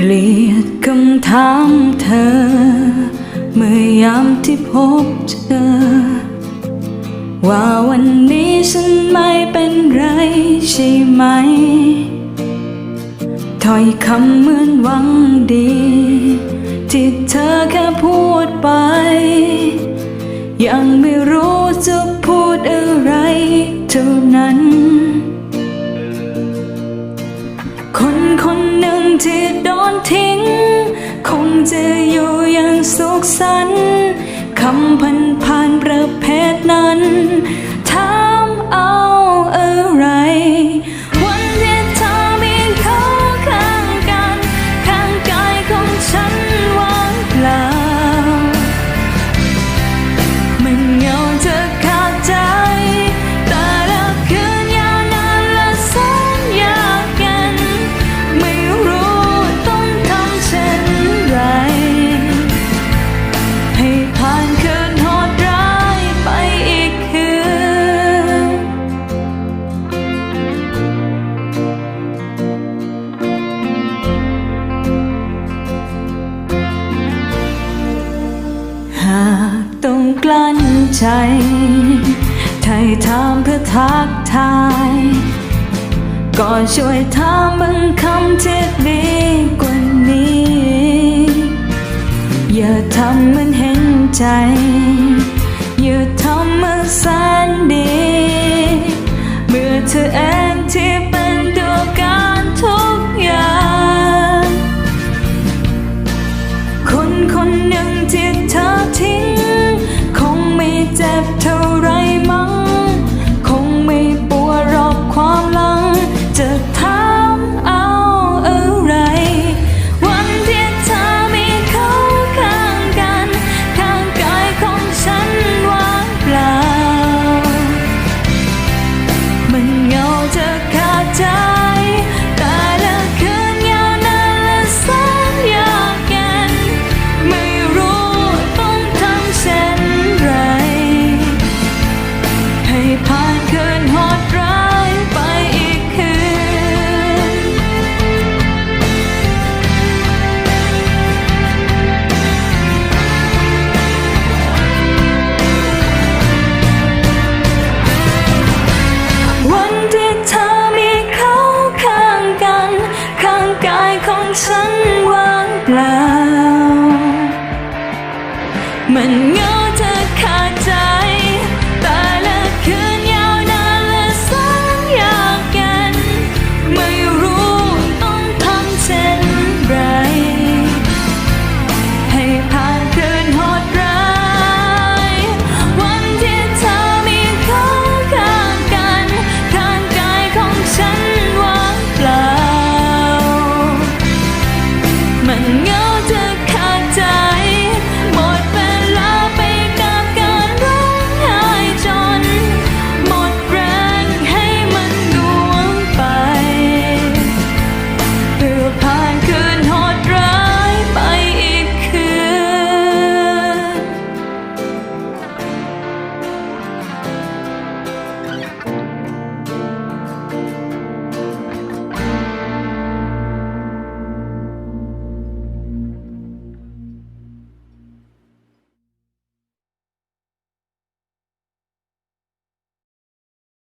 เกลียดคำถามเธอ เมื่อยามที่พบเจอว่าวันนี้ฉันไม่เป็นไรใช่ไหมถ้อยคำเหมือนหวังดี ที่เธอแค่พูดไป ยังไม่รู้จะพูดอะไรเท่านั้น คนคนหนึ่ง ที่โดนทิ้ง คงจะอยู่อย่างสุขสันต์คำพันผ่านประเภทนั้น ถามเอาอะไร ใจไถ่ถามเพื่อทักทาย ก็ช่วยถามบางคำที่ดีกว่านี้ อย่าทำเหมันเห็นใจ อย่าทำเหมันแสนดี เมื่อเธอ